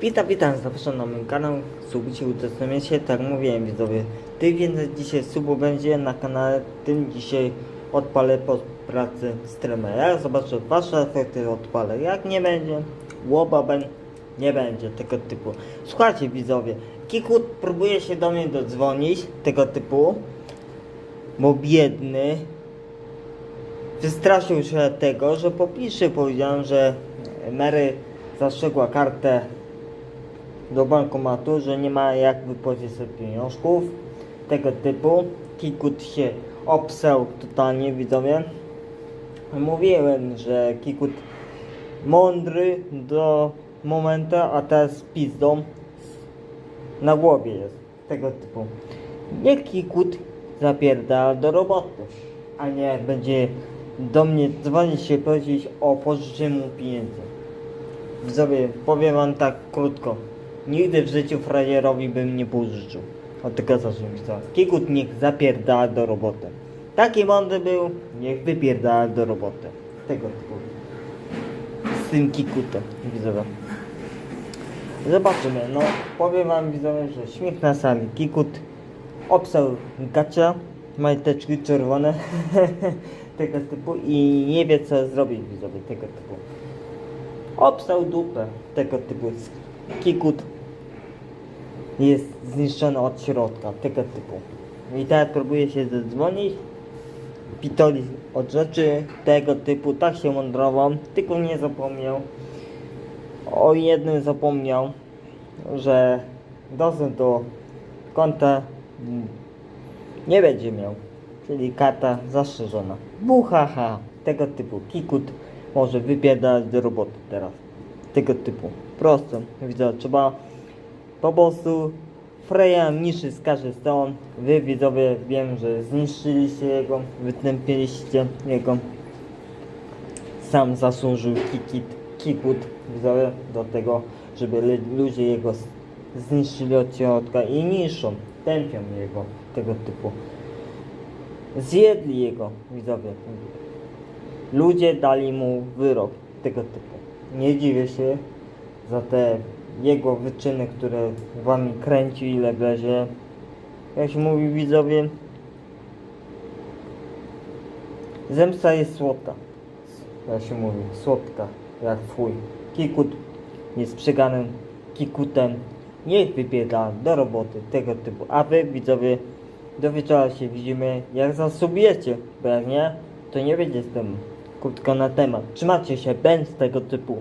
Witam, witam, zapraszam na mój kanał, subujcie, udostępniajcie się, tak mówiłem widzowie. Tych więcej dzisiaj subów będzie na kanale, tym dzisiaj odpalę po pracy streama. Jak zobaczę wasze efekty odpalę, jak nie będzie, łoba ben, nie będzie tego typu. Słuchajcie widzowie, Kikut próbuje się do mnie dodzwonić, tego typu, bo biedny, Wystraszył się tego, że po pisze powiedziałem, że Mary zastrzegła kartę do bankomatu, że nie ma jak wypłacić sobie pieniążków tego typu. Kikut się obsał totalnie widzowie. Mówiłem, że Kikut mądry do momentu, a teraz pizdą na głowie jest tego typu. Niech Kikut zapierda do roboty, a nie będzie do mnie dzwonić się prosić o pożyczenie mu pieniędzy. Widzowie, powiem wam tak krótko. Nigdy w życiu frajerowi bym nie pożyczył. Od tego zacznę widzowie. Kikut niech zapierdala do roboty. Taki mądry był, niech wypierdala do roboty. Tego typu. Z tym kikutem, widzowie. Zobaczymy, no powiem wam widzowie, że śmiech na sali. Kikut obsał gacia, majteczki czerwone tego typu i nie wie co zrobić widzowie tego typu. Obsał dupę tego typu. Kikut jest zniszczony od środka tego typu. I teraz próbuje się zadzwonić. Pitoli od rzeczy tego typu, tak się mądrował, tylko nie zapomniał. O jednym zapomniał, że dostęp do konta nie będzie miał, czyli karta zastrzeżona. Buhaha, tego typu. Kikut może wypierdalać do roboty teraz. Tego typu. Prosto. Widzę, trzeba po prostu Freya niszczy z każdej strony. Wy widzowie wiem, że zniszczyliście jego, wytępiliście jego. Sam zasłużył Kikit, Kikut widzowie do tego, żeby lu- ludzie jego zniszczyli od środka i niszczą, tępią jego tego typu. Zjedli jego widzowie. Ludzie dali mu wyrok tego typu. Nie dziwię się za te jego wyczyny, które wami kręci ile wlezie. Jak się mówi widzowie, zemsta jest słodka. Jak się mówi, słodka, jak fuj. Kikut jest przeganym kikutem. Niech wybiega do roboty tego typu. A wy widzowie do wieczora się widzimy jak zasubujecie, bo jak nie, to nie będzie z tym krótko na temat. Trzymacie się, będ tego typu.